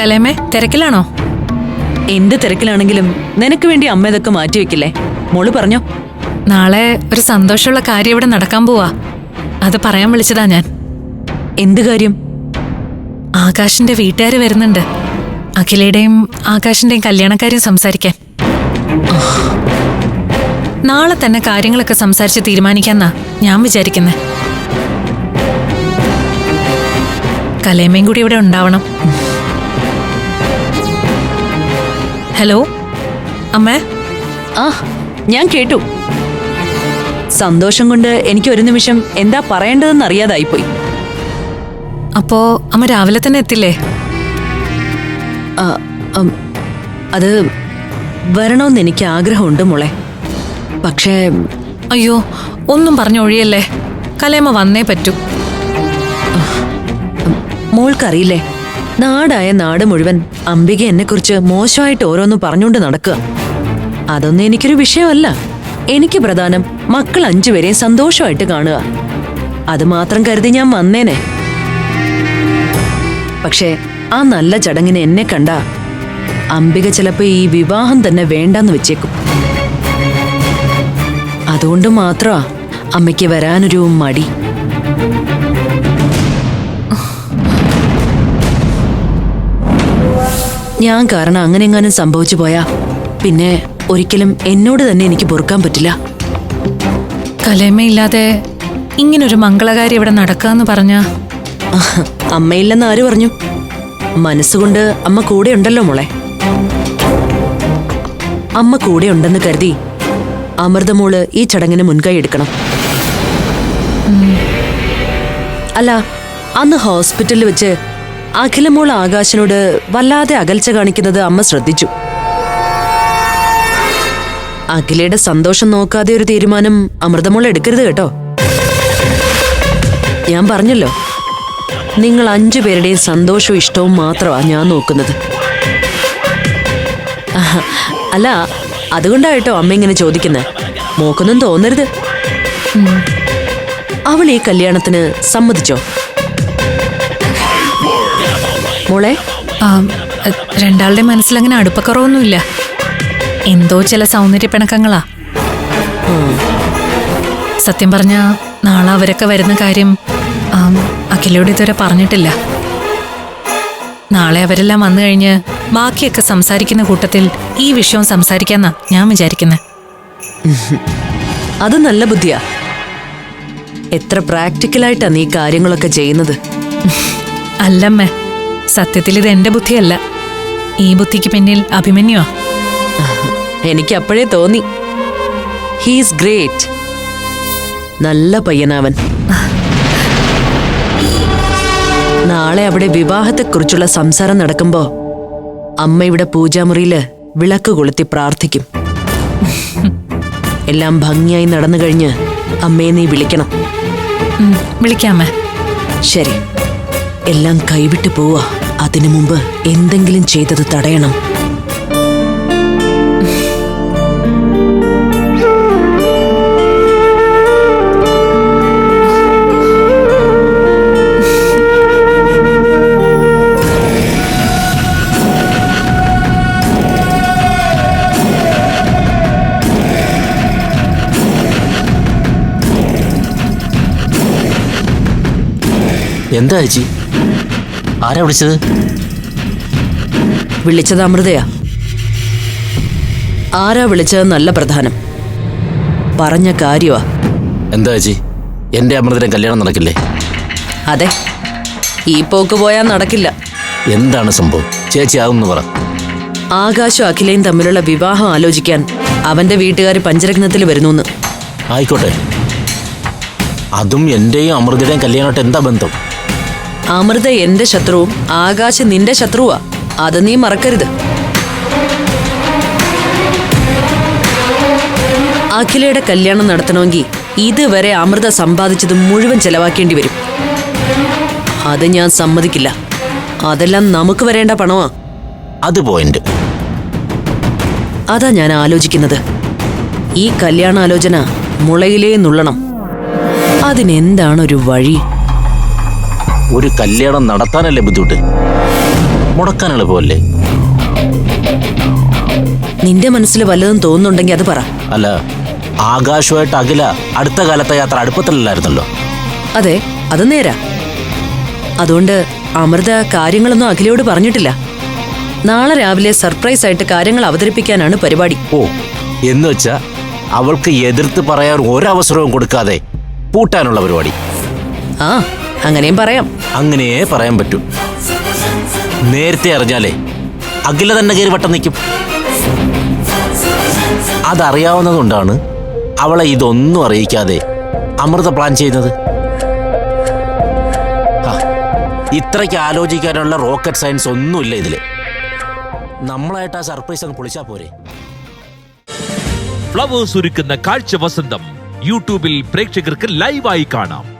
കലേമേ തിരക്കിലാണോ? എന്ത് തിരക്കിലാണെങ്കിലും നിനക്ക് വേണ്ടി അമ്മ ഇതൊക്കെ മാറ്റിവെക്കില്ലേ മോൾ പറഞ്ഞോ. നാളെ ഒരു സന്തോഷമുള്ള കാര്യം ഇവിടെ നടക്കാൻ പോവാ. അത് പറയാൻ വിളിച്ചതാ ഞാൻ. എന്ത് കാര്യം? ആകാശിന്റെ വീട്ടുകാർ വരുന്നുണ്ട്. അഖിലയുടെയും ആകാശിന്റെയും കല്യാണക്കാര്യം സംസാരിക്കാൻ. നാളെ തന്നെ കാര്യങ്ങളൊക്കെ സംസാരിച്ച് തീരുമാനിക്കാന്നാ ഞാൻ വിചാരിക്കുന്നത് കലേമയും കൂടി ഇവിടെ ഉണ്ടാവണം. ഹലോ അമ്മേ? ആ ഞാൻ കേട്ടു. സന്തോഷം കൊണ്ട് എനിക്ക് ഒരു നിമിഷം എന്താ പറയേണ്ടതെന്ന് അറിയാതായിപ്പോയി അപ്പോ അമ്മ രാവിലെ തന്നെ എത്തില്ലേ? അത് വരണമെന്ന് എനിക്ക് ആഗ്രഹമുണ്ട് മോളെ. പക്ഷേ അയ്യോ ഒന്നും പറഞ്ഞൊഴിയല്ലേ കലേമ വന്നേ പറ്റൂ. മോൾക്കറിയില്ലേ? നാടായ നാട് മുഴുവൻ അംബിക എന്നെക്കുറിച്ച് മോശമായിട്ട് ഓരോന്ന് പറഞ്ഞുകൊണ്ട് നടക്കുക. അതൊന്നും എനിക്കൊരു വിഷയമല്ല. എനിക്ക് പ്രധാനം മക്കൾ അഞ്ചുപേരെയും സന്തോഷമായിട്ട് കാണുക. അത് മാത്രം കരുതി ഞാൻ വന്നേനെ. പക്ഷേ ആ നല്ല ചടങ്ങിന് എന്നെ കണ്ട അംബിക ചിലപ്പോ ഈ വിവാഹം തന്നെ വേണ്ടെന്ന് വെച്ചേക്കും. അതുകൊണ്ട് മാത്രമാ അമ്മയ്ക്ക് വരാനൊരു മടി. ഞാൻ കാരണം അങ്ങനെ എങ്ങാനും സംഭവിച്ചു പോയാ. പിന്നെ ഒരിക്കലും എന്നോട് തന്നെ എനിക്ക് പൊറുക്കാൻ പറ്റില്ല. കലേമയില്ലാതെ ഇങ്ങനൊരു മംഗളകാര്യം ഇവിടെ നടക്കാന്ന് പറഞ്ഞ? അമ്മയില്ലെന്ന് ആര് പറഞ്ഞു? മനസ്സുകൊണ്ട് അമ്മ കൂടെ ഉണ്ടല്ലോ മോളെ. അമ്മ കൂടെ ഉണ്ടെന്ന് കരുതി അമൃതമോൾ ഈ ചടങ്ങിന് മുൻകൈ എടുക്കണം. അല്ല അന്ന് ഹോസ്പിറ്റലിൽ വെച്ച് അഖിലമോൾ ആകാശിനോട് വല്ലാതെ അകൽച്ച കാണിക്കുന്നത് അമ്മ ശ്രദ്ധിച്ചു. അഖിലയുടെ സന്തോഷം നോക്കാതെ ഒരു തീരുമാനം അമൃതമോൾ എടുക്കരുത് കേട്ടോ. ഞാൻ പറഞ്ഞല്ലോ നിങ്ങൾ അഞ്ചു പേരുടെയും സന്തോഷവും ഇഷ്ടവും മാത്രമാണ് ഞാൻ നോക്കുന്നത്. അല്ല അതുകൊണ്ടായിട്ടോ അമ്മ ഇങ്ങനെ ചോദിക്കുന്നത് മോക്കൊന്നും തോന്നരുത്. അവൾ ഈ കല്യാണത്തിന് സമ്മതിച്ചോ? മോളെ രണ്ടാളുടെ മനസ്സിലങ്ങനെ അടുപ്പക്കുറവൊന്നുമില്ല. എന്തോ ചില സൗന്ദര്യ പിണക്കങ്ങളാ. സത്യം പറഞ്ഞ നാളെ അവരൊക്കെ വരുന്ന കാര്യം അഖിലോട് അഖിലയോട് ഇതുവരെ പറഞ്ഞിട്ടില്ല. നാളെ അവരെല്ലാം വന്നു കഴിഞ്ഞ് ബാക്കിയൊക്കെ സംസാരിക്കുന്ന കൂട്ടത്തിൽ ഈ വിഷയം സംസാരിക്കാന്നാ ഞാൻ വിചാരിക്കുന്നത് അത് നല്ല ബുദ്ധിയാ. എത്ര പ്രാക്ടിക്കലായിട്ടാ നീ കാര്യങ്ങളൊക്കെ ചെയ്യുന്നത്. അല്ലമ്മേ സത്യത്തിൽ ഇത് എന്റെ ബുദ്ധിയല്ല. ഈ ബുദ്ധിക്ക് പിന്നിൽ അഭിമന്യുവാ. എനിക്ക് അപ്പോഴേ തോന്നി ഹീസ് ഗ്രേറ്റ് നല്ല പയ്യനാവൻ. നാളെ അവിടെ വിവാഹത്തെക്കുറിച്ചുള്ള സംസാരം നടക്കുമ്പോ അമ്മയുടെ ഇവിടെ പൂജാമുറിയിൽ വിളക്ക് കൊളുത്തി പ്രാർത്ഥിക്കും. എല്ലാം ഭംഗിയായി നടന്നു കഴിഞ്ഞ് അമ്മയെ നീ വിളിക്കണം. വിളിക്കാമേ ശരി. എല്ലാം കൈവിട്ട് പോവാ. അതിനു മുമ്പ് എന്തെങ്കിലും ചെയ്തത് തടയണം. എന്താ ചേച്ചി? ആരാ വിളിച്ചത്? വിളിച്ചത് അമൃതയാ. ആരാ വിളിച്ചതെന്നല്ല പ്രധാനം. പറഞ്ഞ കാര്യമാ എന്താ ചേച്ചി? എന്റെ അമൃതനെ കല്യാണം നടക്കില്ലേ? അതെ. ഈ പോക്ക് പോയാൽ നടക്കില്ല. എന്താണ് സംഭവം? ചേച്ചി ആകുമെന്ന് പറ. ആകാശും അഖിലയും തമ്മിലുള്ള വിവാഹം ആലോചിക്കാൻ അവന്റെ വീട്ടുകാർ പഞ്ചരത്നത്തിൽ വരുന്നു ആയിക്കോട്ടെ. അതും എന്റെയും അമൃതയുടെയും കല്യാണമായിട്ട് എന്താ ബന്ധം? അമൃത എന്റെ ശത്രുവും ആകാശ് നിന്റെ ശത്രുവാ. അത് നീ മറക്കരുത്. അഖിലയുടെ കല്യാണം നടത്തണമെങ്കിൽ ഇതുവരെ അമൃത സമ്പാദിച്ചത് മുഴുവൻ ചെലവാക്കേണ്ടി വരും. അത് ഞാൻ സമ്മതിക്കില്ല. അതെല്ലാം നമുക്ക് വരേണ്ട പണമാ. അത് പോയിന്റ് അതാ ഞാൻ ആലോചിക്കുന്നത്. ഈ കല്യാണാലോചന മുളയിലേ നുള്ളണം. അതിനെന്താണ് ഒരു വഴി? ഒരു കല്യാണം നടത്താനല്ലേ ബുദ്ധിമുട്ട്? മുടക്കാൻ എളുപ്പമല്ലേ നിന്റെ മനസ്സിൽ വല്ലതും തോന്നുന്നുണ്ടെങ്കിൽ അത് പറ. അല്ല ആകാശമായിട്ട് അഖില അടുത്ത കാലത്തെ യാത്ര അടുപ്പത്തിലല്ലായിരുന്നല്ലോ. അതെ അത് നേരാ. അതുകൊണ്ട് അമൃത കാര്യങ്ങളൊന്നും അഖിലയോട് പറഞ്ഞിട്ടില്ല. നാളെ രാവിലെ സർപ്രൈസ് ആയിട്ട് കാര്യങ്ങൾ അവതരിപ്പിക്കാനാണ് പരിപാടി. ഓ എന്ന് വെച്ചാ അവൾക്ക് എതിർത്ത് പറയാൻ ഒരവസരവും കൊടുക്കാതെ പൂട്ടാനുള്ള പരിപാടി. ആ അങ്ങനെയും പറയാം. അങ്ങനെയേ പറയാൻ പറ്റൂ. നേരത്തെ അറിഞ്ഞാലേ അഖില തന്നെ കയറി വട്ടം നിൽക്കും അതറിയാവുന്നതുകൊണ്ടാണ് അവളെ ഇതൊന്നും അറിയിക്കാതെ അമൃത പ്ലാൻ ചെയ്യുന്നത്. ഹാ, ഇത്രയ്ക്ക് ആലോചിക്കാനുള്ള റോക്കറ്റ് സയൻസ് ഒന്നുമില്ല ഇതിൽ നമ്മളായിട്ട് ആ സർപ്രൈസ് അങ്ങ് പൊളിച്ചാ പോരെ. ഫ്ലവേഴ്സ് ഒരുക്കുന്ന കാഴ്ച വസന്തം യൂട്യൂബിൽ പ്രേക്ഷകർക്ക് ലൈവായി കാണാം.